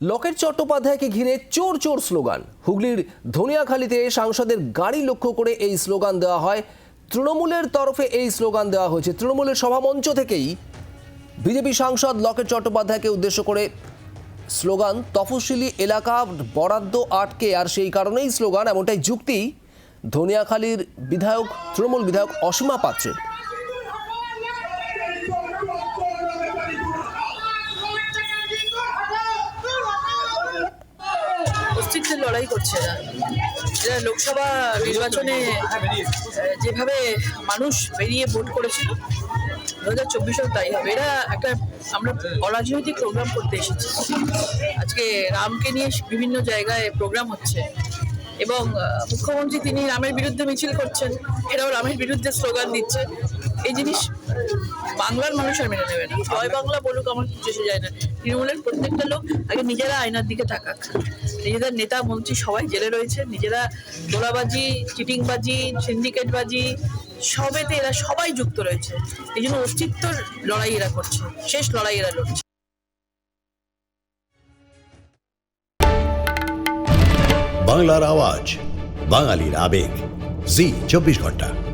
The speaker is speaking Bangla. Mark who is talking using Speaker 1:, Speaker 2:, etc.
Speaker 1: লকেট চট্টোপাধ্যায়কে ঘিরে চোর চোর স্লোগান। হুগলির ধনিয়াখালীতে সাংসদের গাড়ি লক্ষ্য করে এই স্লোগান দেওয়া হয়। তৃণমূলের তরফে এই স্লোগান দেওয়া হয়েছে। তৃণমূলের সভামঞ্চ থেকেই বিজেপি সাংসদ লকেট চট্টোপাধ্যায়কে উদ্দেশ্য করে স্লোগান, তফসিলি এলাকা বরাদ্দ আটকে। আর সেই কারণেই স্লোগান, এমনটাই যুক্তি ধনিয়াখালীর বিধায়ক, তৃণমূল বিধায়ক অসীমা পাত্রের।
Speaker 2: অস্তিত্বের লড়াই করছে এরা। এরা লোকসভা নির্বাচনে যেভাবে মানুষ বেরিয়ে ভোট করেছিল দু হাজার চব্বিশেও তাই হবে। এরা একটা, আমরা অরাজনৈতিক প্রোগ্রাম করতে এসেছি। আজকে রামকে নিয়ে বিভিন্ন জায়গায় প্রোগ্রাম হচ্ছে। এবং মুখ্যমন্ত্রী তিনি রামের বিরুদ্ধে মিছিল করছেন। এরাও রামের বিরুদ্ধে স্লোগান দিচ্ছে। এই জিনিস বাংলার মানুষ আর মেনে নেবে না। জয় বাংলা বলুক, আমার কিছু এসে যায় না। তৃণমূলের প্রত্যেকটা লোক আগে নিজেরা আয়নার দিকে তাকাক। নিজেদের নেতা, মন্ত্রী সবাই জেলে রয়েছে। নিজেরা দোলাবাজি, চিটিংবাজি সিন্ডিকেটবাজি সবেতে এরা সবাই যুক্ত রয়েছে। এই জন্য অস্তিত্বর লড়াই এরা করছে। শেষ লড়াই এরা লড়ছে।
Speaker 3: বাংলার আওয়াজ, বাঙালির আবেগ। জি, চব্বিশ ঘণ্টা।